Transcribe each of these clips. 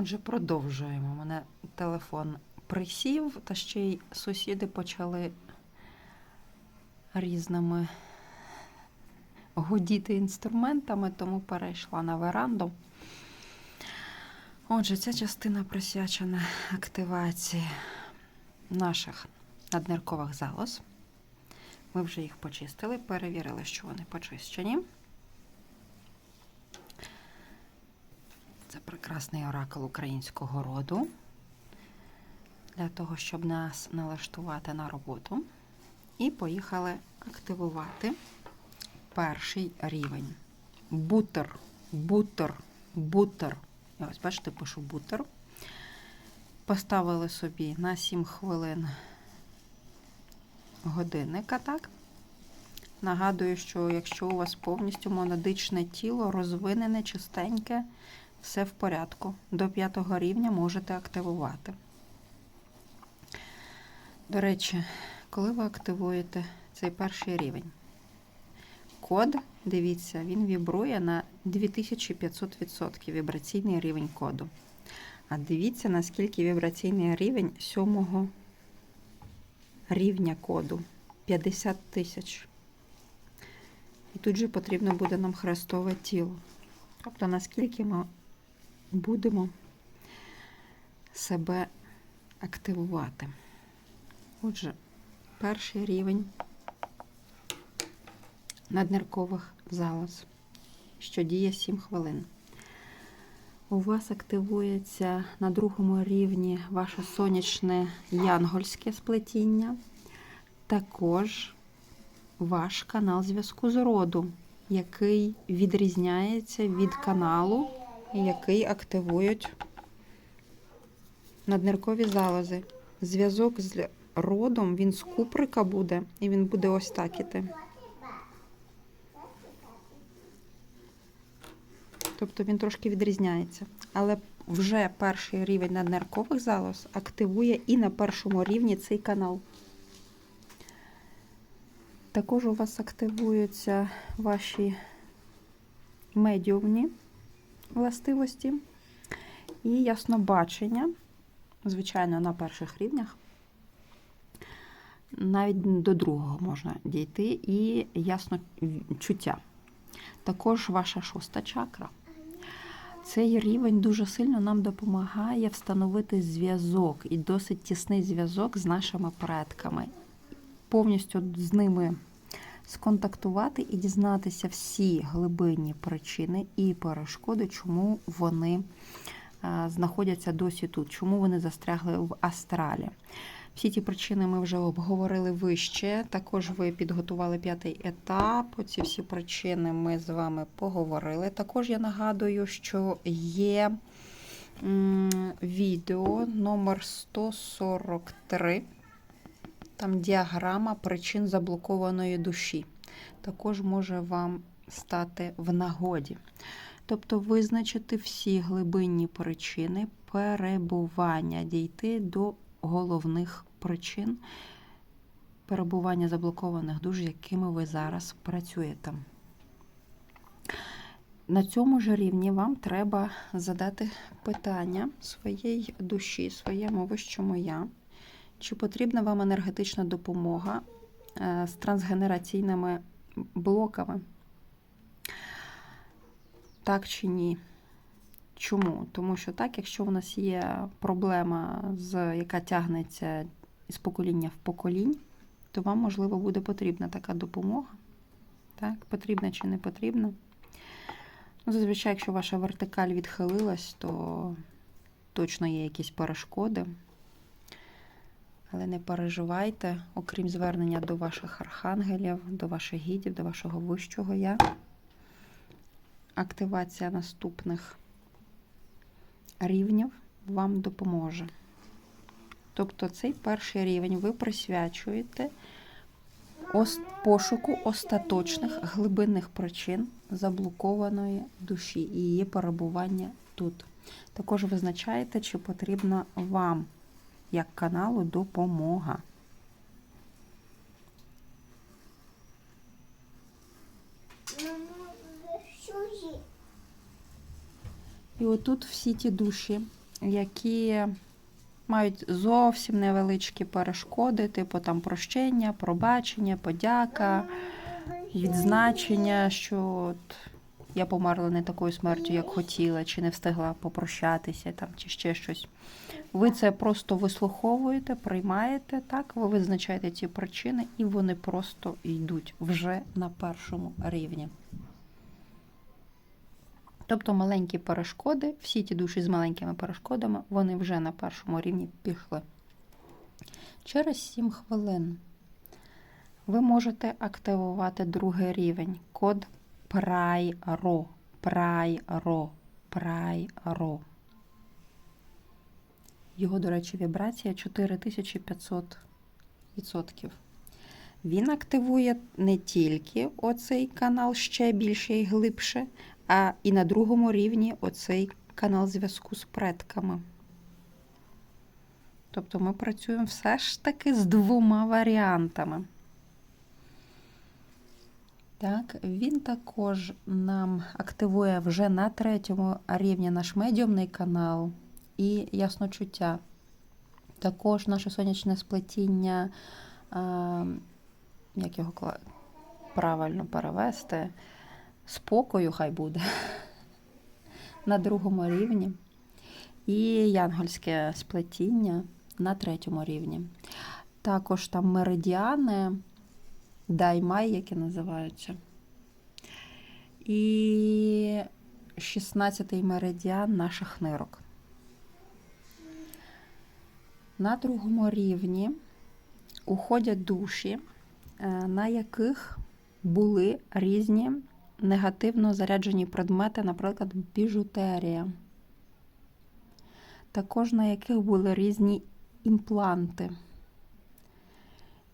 Отже, продовжуємо. Мене телефон присів, та ще й сусіди почали різними гудіти інструментами, тому перейшла на веранду. Отже, ця частина присвячена активації наших надниркових залоз. Ми вже їх почистили, перевірили, що вони почищені. Це прекрасний оракул українського роду. Для того, щоб нас налаштувати на роботу. І поїхали активувати перший рівень. Бутер, бутер, бутер. І ось, бачите, пишу бутер. Поставили собі на 7 хвилин годинника, так? Нагадую, що якщо у вас повністю монодичне тіло, розвинене, чистеньке, все в порядку. До п'ятого рівня можете активувати. До речі, коли ви активуєте цей перший рівень, код, дивіться, він вібрує на 2500% вібраційний рівень коду. А дивіться, наскільки вібраційний рівень сьомого рівня коду 50 тисяч. І тут же потрібно буде нам хрестове тіло. Тобто, наскільки ми будемо себе активувати. Отже, перший рівень надниркових залоз, що діє 7 хвилин. У вас активується на другому рівні ваше сонячне янгольське сплетіння, також ваш канал зв'язку з роду, який відрізняється від каналу, який активують надниркові залози. Зв'язок з родом, він з куприка буде, і він буде ось так іти. Тобто він трошки відрізняється. Але вже перший рівень надниркових залоз активує і на першому рівні цей канал. Також у вас активуються ваші медіумні властивості і яснобачення, звичайно, на перших рівнях. Навіть до другого можна дійти, і ясно чуття. Також ваша шоста чакра. Цей рівень дуже сильно нам допомагає встановити зв'язок і досить тісний зв'язок з нашими предками, повністю з ними сконтактувати і дізнатися всі глибинні причини і перешкоди, чому вони знаходяться досі тут, чому вони застрягли в астралі. Всі ті причини ми вже обговорили вище. Також ви підготували п'ятий етап. Оці всі причини ми з вами поговорили. Також я нагадую, що є відео номер 143. Там діаграма причин заблокованої душі. Також може вам стати в нагоді. Тобто визначити всі глибинні причини перебування, дійти до головних причин перебування заблокованих душ, якими ви зараз працюєте. На цьому ж рівні вам треба задати питання своєї душі, своєму вищому я, чи потрібна вам енергетична допомога з трансгенераційними блоками. Так чи ні? Чому? Тому що так, якщо у нас є проблема, з, яка тягнеться з покоління в поколінь, то вам, можливо, буде потрібна така допомога. Так, Потрібна чи не потрібна. Ну, Зазвичай, якщо ваша вертикаль відхилилась, то точно є якісь перешкоди. Але не переживайте, окрім звернення до ваших архангелів, до ваших гідів, до вашого вищого я. Активація наступних рівнів вам допоможе. Тобто цей перший рівень ви присвячуєте пошуку остаточних глибинних причин заблокованої душі і її перебування тут. Також визначаєте, чи потрібна вам, як каналу, допомога. І отут всі ті душі, які мають зовсім невеличкі перешкоди, типу там прощення, пробачення, подяка, відзначення, що от я померла не такою смертю, як хотіла, чи не встигла попрощатися, там, чи ще щось. Ви це просто вислуховуєте, приймаєте, так, ви визначаєте ці причини, і вони просто йдуть вже на першому рівні. Тобто маленькі перешкоди, всі ті душі з маленькими перешкодами, вони вже на першому рівні пішли. Через 7 хвилин ви можете активувати другий рівень код Прайро. Прайро. Прайро. Його, до речі, вібрація 4500%. Він активує не тільки оцей канал ще більше і глибше, а і на другому рівні оцей канал зв'язку з предками. Тобто ми працюємо все ж таки з двома варіантами. Так, він також нам активує вже на третьому рівні наш медіумний канал і ясночуття. Також наше сонячне сплетіння, а, як його правильно перевести, спокою хай буде на другому рівні. І янгольське сплетіння на третьому рівні. Також там меридіани, даймай, які називаються. І 16-й меридіан наших нирок. На другому рівні уходять душі, е, на яких були різні негативно заряджені предмети, наприклад, біжутерія. Також на яких були різні імпланти.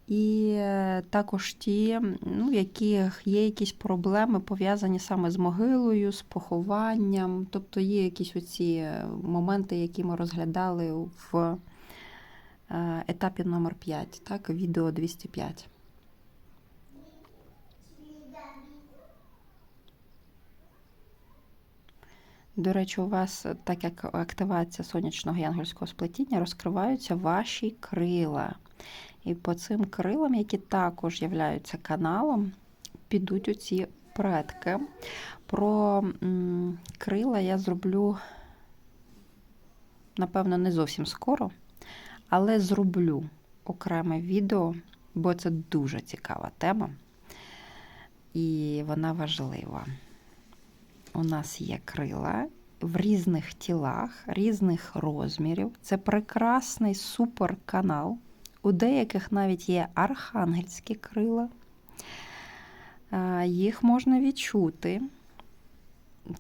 І е, також ті, ну, в яких є якісь проблеми пов'язані саме з могилою, з похованням. Тобто є якісь оці е, моменти, які ми розглядали в е, етапі номер 5, так, відео 205. До речі, у вас, так як активація сонячного янгольського сплетіння, розкриваються ваші крила. І по цим крилам, які також являються каналом, підуть оці предки. Про крила я зроблю, напевно, не зовсім скоро, але зроблю окреме відео, бо це дуже цікава тема. І вона важлива. У нас є крила в різних тілах, різних розмірів. Це прекрасний суперканал. У деяких навіть є архангельські крила. Їх можна відчути.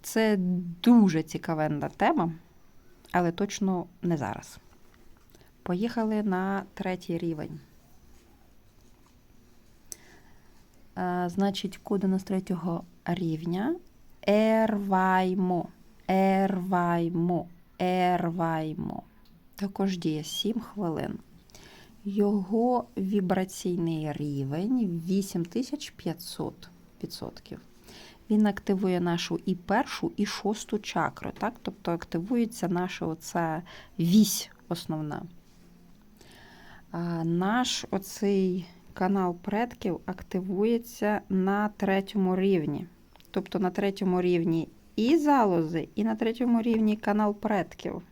Це дуже цікавенна тема, але точно не зараз. Поїхали на третій рівень. Значить, коди з третього рівня. Ерваймо. Ерваймо. Ерваймо. Також діє 7 хвилин. Його вібраційний рівень 8500%. Він активує нашу і першу, і шосту чакру. Так? Тобто активується наша оця вісь основна. А наш оцей канал предків активується на третьому рівні. Тобто на третьому рівні і залози, і на третьому рівні канал предків.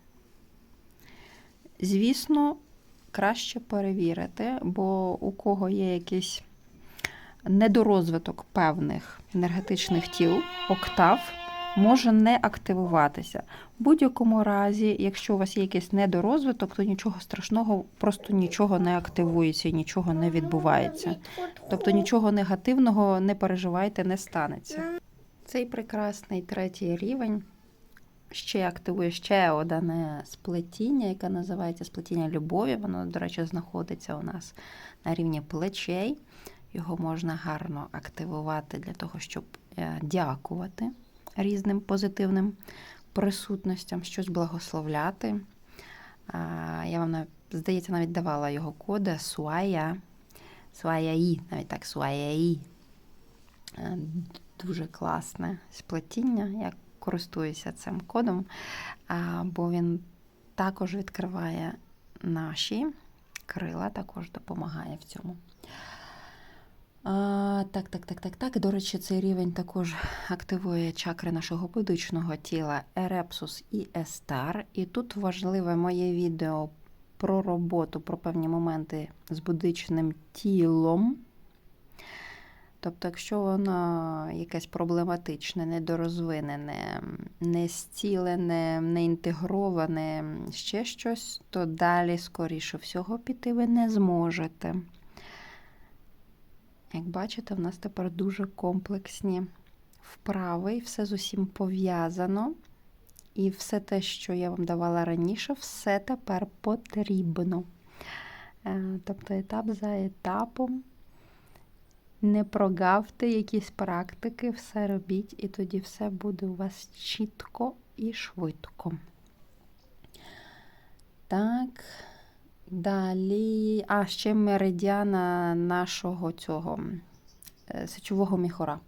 Звісно, краще перевірити, бо у кого є якийсь недорозвиток певних енергетичних тіл, октав, може не активуватися. В будь-якому разі, якщо у вас є якийсь недорозвиток, то нічого страшного, просто нічого не активується і нічого не відбувається. Тобто нічого негативного не переживайте, не станеться. Цей прекрасний третій рівень ще активує ще одне сплетіння, яке називається сплетіння любові. Воно, до речі, знаходиться у нас на рівні плечей. Його можна гарно активувати для того, щоб е, дякувати різним позитивним присутностям, щось благословляти. Я вам, здається, навіть давала його коди Суая. Суаяї, навіть так, Суаяї. Е, Дуже класне сплетіння. Я користуюся цим кодом, бо він також відкриває наші крила, також допомагає в цьому. А, так, так, так, так, так. До речі, цей рівень також активує чакри нашого будучного тіла Ерепсус і Естар. І тут важливе моє відео про роботу, про певні моменти з будичним тілом. Тобто, якщо воно якесь проблематичне, недорозвинене, не зцілене, не інтегроване, ще щось, то далі, скоріше всього, піти ви не зможете. Як бачите, в нас тепер дуже комплексні вправи, і все з усім пов'язано. І все те, що я вам давала раніше, все тепер потрібно. Е, Тобто етап за етапом. Не прогавте якісь практики, все робіть, і тоді все буде у вас чітко і швидко. Так. Далі. А, ще меридіана нашого цього е, сечового міхора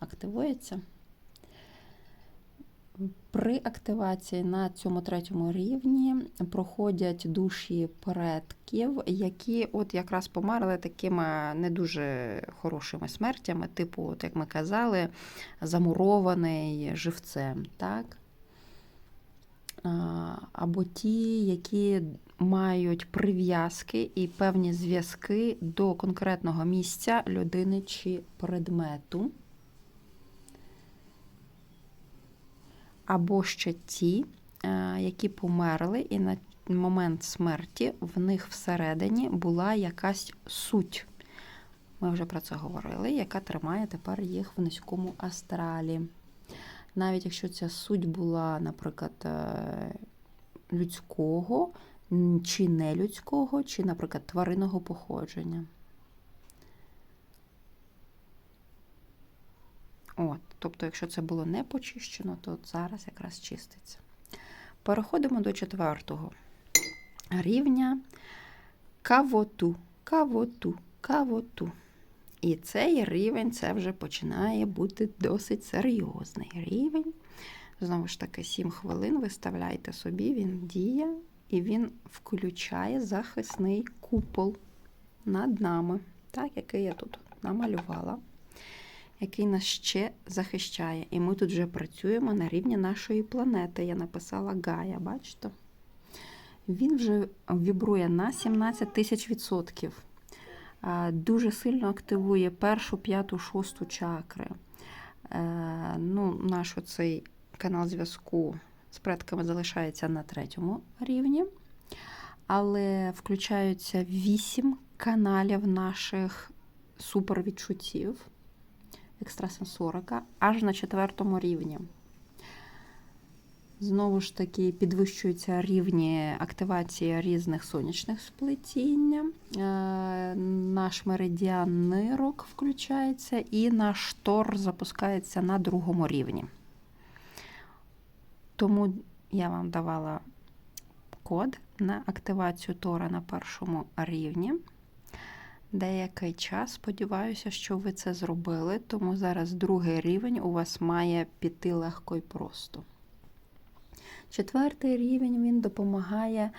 активується. При активації на цьому третьому рівні проходять душі предків, які от якраз померли такими не дуже хорошими смертями, типу, от як ми казали, замурований живцем. так? Або ті, які мають прив'язки і певні зв'язки до конкретного місця людини чи предмету. Або ще ті, е, які померли, і на момент смерті в них всередині була якась суть. Ми вже про це говорили, яка тримає тепер їх в низькому астралі. Навіть якщо ця суть була, наприклад, е, людського, чи нелюдського, чи, наприклад, тваринного походження. От, Тобто, якщо це було не почищено, то зараз якраз чиститься. Переходимо до четвертого рівня кавоту, кавоту, кавоту. І цей рівень це вже починає бути досить серйозний рівень. Знову ж таки, 7 хвилин виставляйте собі, він діє і він включає захисний купол над нами, так, який я тут намалювала, який нас ще захищає. І ми тут вже працюємо на рівні нашої планети. Я написала Гая, бачите? Він вже вібрує на 17 тисяч відсотків. Дуже сильно активує першу, п'яту, шосту чакри. Е, ну, Наш оцей канал зв'язку з предками залишається на третьому рівні, але включаються вісім каналів наших супервідчуттів, екстрасенсорика, аж на четвертому рівні. Знову ж таки, підвищуються рівні активації різних сонячних сплетінь. Е, наш меридіан нирок включається, і наш тор запускається на другому рівні. Тому я вам давала код на активацію Тора на першому рівні. Деякий час, сподіваюся, що ви це зробили, тому зараз другий рівень у вас має піти легко і просто. Четвертий рівень він допомагає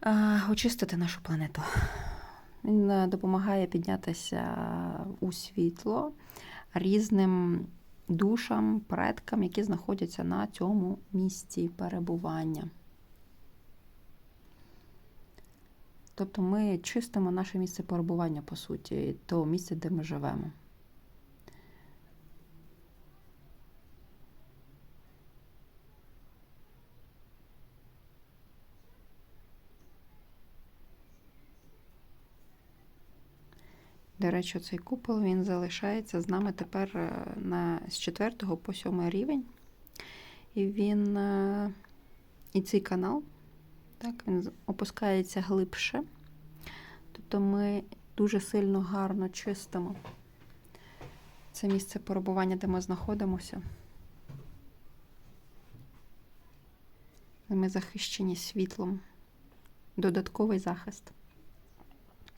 а, очистити нашу планету. Він допомагає піднятися у світло різним душам, предкам, які знаходяться на цьому місці перебування. Тобто ми чистимо наше місце перебування, по суті, то місце, де ми живемо. До речі, цей купол він залишається з нами тепер е, на, з 4 по 7 рівень. І він е, і цей канал так, він опускається глибше. Тобто ми дуже сильно гарно чистимо це місце перебування, де ми знаходимося. Ми захищені світлом. Додатковий захист.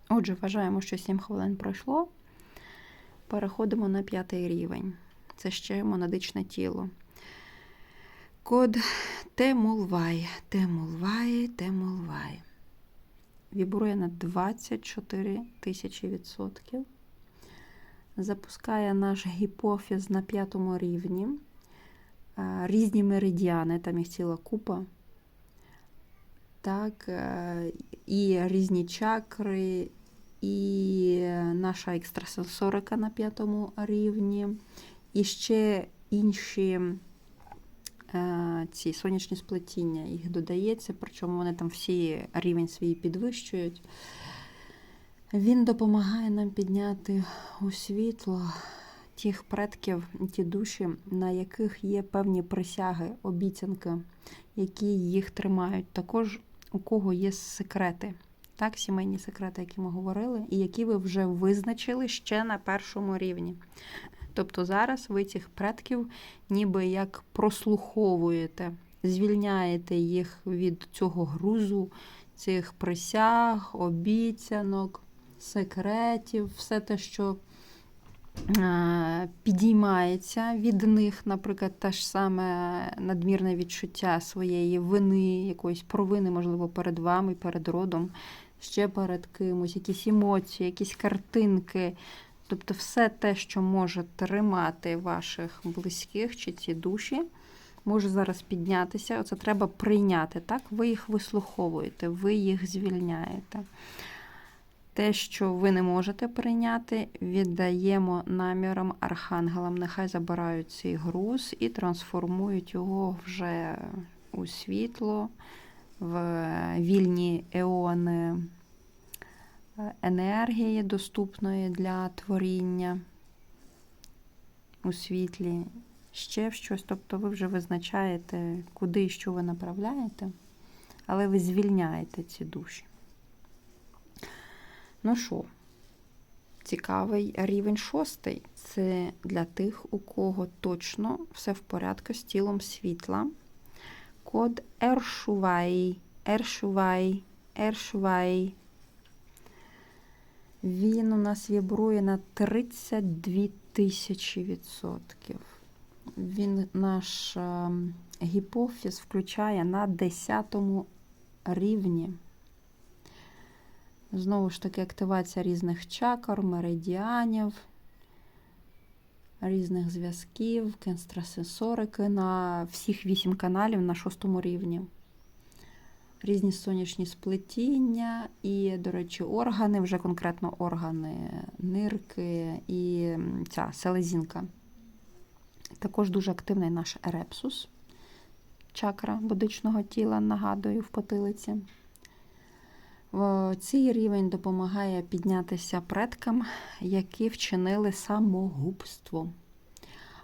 Отже, вважаємо, що 7 хвилин пройшло. Переходимо на п'ятий рівень. Це ще монадичне тіло. Код Темулвай, Темулвай, Темулвай. Вібрує на 24 тисячі відсотків. Запускає наш гіпофіз на п'ятому рівні. Е, Різні меридіани, там їх ціла купа. Так, е, і різні чакри, і наша екстрасенсорика на п'ятому рівні, і ще інші ці сонячні сплетіння їх додається, причому вони там всі рівень свій підвищують. Він допомагає нам підняти у світло тих предків, ті душі, на яких є певні присяги, обіцянки, які їх тримають. Також у кого є секрети, так, сімейні секрети, які ми говорили, і які ви вже визначили ще на першому рівні. Тобто зараз ви цих предків ніби як прослуховуєте, звільняєте їх від цього грузу, цих присяг, обіцянок, секретів, все те, що е, підіймається від них, наприклад, те ж саме надмірне відчуття своєї вини, якоїсь провини, можливо, перед вами, перед родом, ще перед кимось, якісь емоції, якісь картинки. Тобто все те, що може тримати ваших близьких чи ці душі, може зараз піднятися. Оце треба прийняти. Так? Ви їх вислуховуєте, ви їх звільняєте. Те, що ви не можете прийняти, віддаємо намірам архангелам. Нехай забирають цей груз і трансформують його вже у світло, в вільні еони енергії, доступної для творіння у світлі, ще щось. Тобто ви вже визначаєте, куди і що ви направляєте, але ви звільняєте ці душі. Ну що, цікавий рівень шостий. Це для тих, у кого точно все в порядку з тілом світла. Код Ершувай, Ершувай, Ершувай. Він у нас вібрує на 32 тисячі відсотків. Він наш е, гіпофіз включає на 10 рівні. Знову ж таки, активація різних чакр, меридіанів, різних зв'язків, кенстрасенсорики на всіх 8 каналів на 6 рівні різні сонячні сплетіння і, до речі, органи, вже конкретно органи, нирки і ця селезінка. Також дуже активний наш ерепсус, чакра бодичного тіла, нагадую, в потилиці. Цей рівень допомагає піднятися предкам, які вчинили самогубство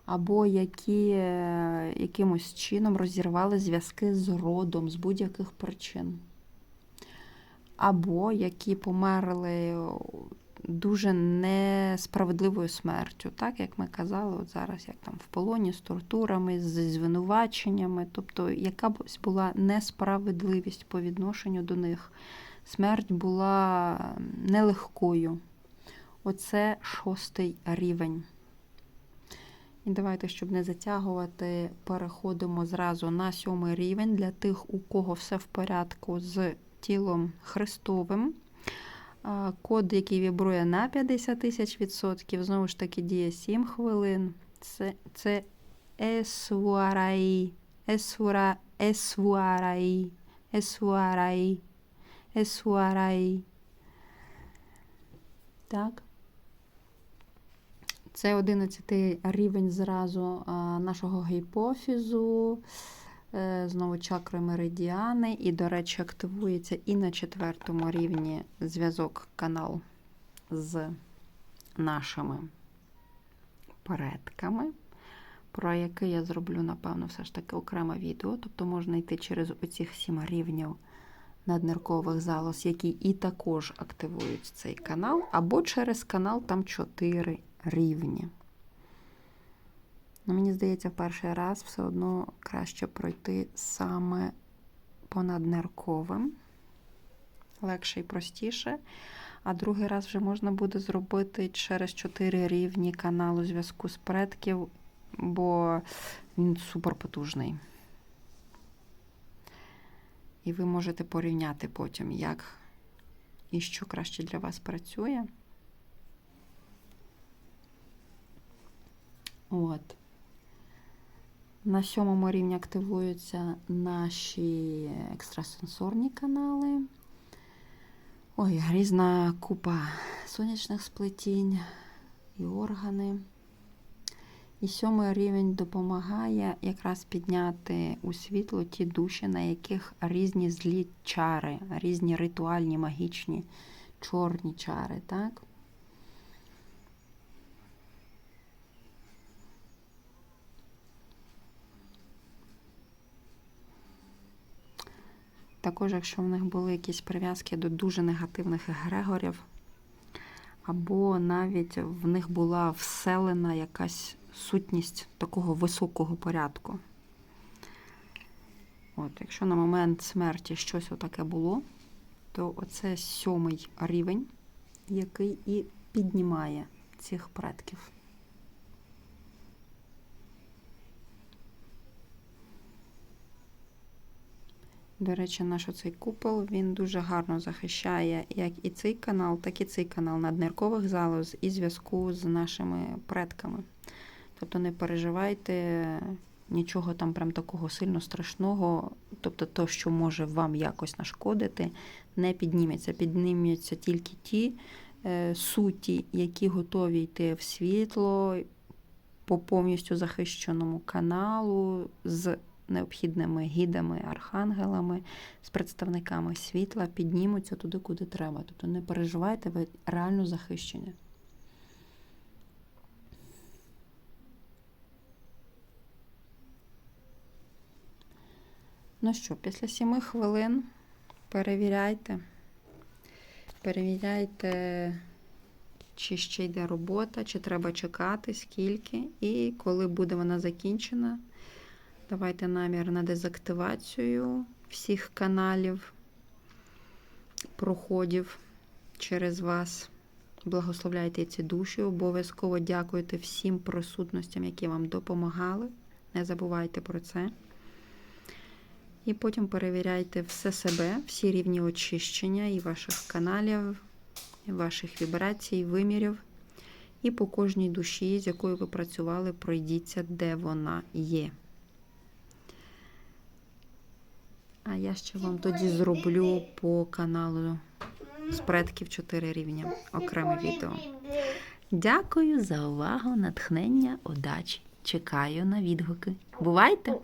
або які е, якимось чином розірвали зв'язки з родом з будь-яких причин, або які померли дуже несправедливою смертю, так як ми казали, от зараз як там в полоні з тортурами, з звинуваченнями, тобто яка була несправедливість по відношенню до них. Смерть була нелегкою. Оце шостий рівень. І давайте, щоб не затягувати, переходимо зразу на сьомий рівень для тих, у кого все в порядку з тілом Христовим. Код, який вібрує на 50 тисяч відсотків, знову ж таки, діє 7 хвилин. Це це есуараї, есура, есуараї, есуараї, есуараї. Так. Це 11 рівень зразу нашого гіпофізу, е, знову чакри меридіани, і, до речі, активується і на четвертому рівні зв'язок канал з нашими предками, про який я зроблю, напевно, все ж таки окреме відео. Тобто можна йти через оцих сім рівнів надниркових залоз, які і також активують цей канал, або через канал там 4 рівні. Ну, Мені здається, в перший раз все одно краще пройти саме понад нерковим, легше і простіше. А другий раз вже можна буде зробити через 4 рівні каналу зв'язку з предків, бо він суперпотужний. І ви можете порівняти потім, як і що краще для вас працює. От. На сьомому рівні активуються наші екстрасенсорні канали. Ой, різна купа сонячних сплетінь і органи. І сьомий рівень допомагає якраз підняти у світло ті душі, на яких різні злі чари, різні ритуальні, магічні, чорні чари, так? Також, якщо в них були якісь прив'язки до дуже негативних егрегорів, або навіть в них була вселена якась сутність такого високого порядку. От, якщо на момент смерті щось отаке було, то оце сьомий рівень, який і піднімає цих предків. До речі, наш оцей купол він дуже гарно захищає як і цей канал, так і цей канал надниркових залоз і зв'язку з нашими предками. Тобто не переживайте нічого там прям такого сильно страшного, тобто то, що може вам якось нашкодити, не підніметься. Піднімуться тільки ті е, суті, які готові йти в світло по повністю захищеному каналу з необхідними гідами, архангелами, з представниками світла, піднімуться туди, куди треба. Тобто не переживайте, ви реально захищені. Ну що, після сіми хвилин перевіряйте. Перевіряйте, чи ще йде робота, чи треба чекати, скільки, і коли буде вона закінчена. Давайте намір на дезактивацію всіх каналів, проходів через вас. Благословляйте ці душі. Обов'язково дякуйте всім присутностям, які вам допомагали. Не забувайте про це. І потім перевіряйте все себе, всі рівні очищення і ваших каналів, і ваших вібрацій, вимірів. І по кожній душі, з якою ви працювали, пройдіться, де вона є. А я ще вам тоді зроблю по каналу з предків 4 рівня окреме відео. Дякую за увагу, натхнення, удачі. Чекаю на відгуки. Бувайте!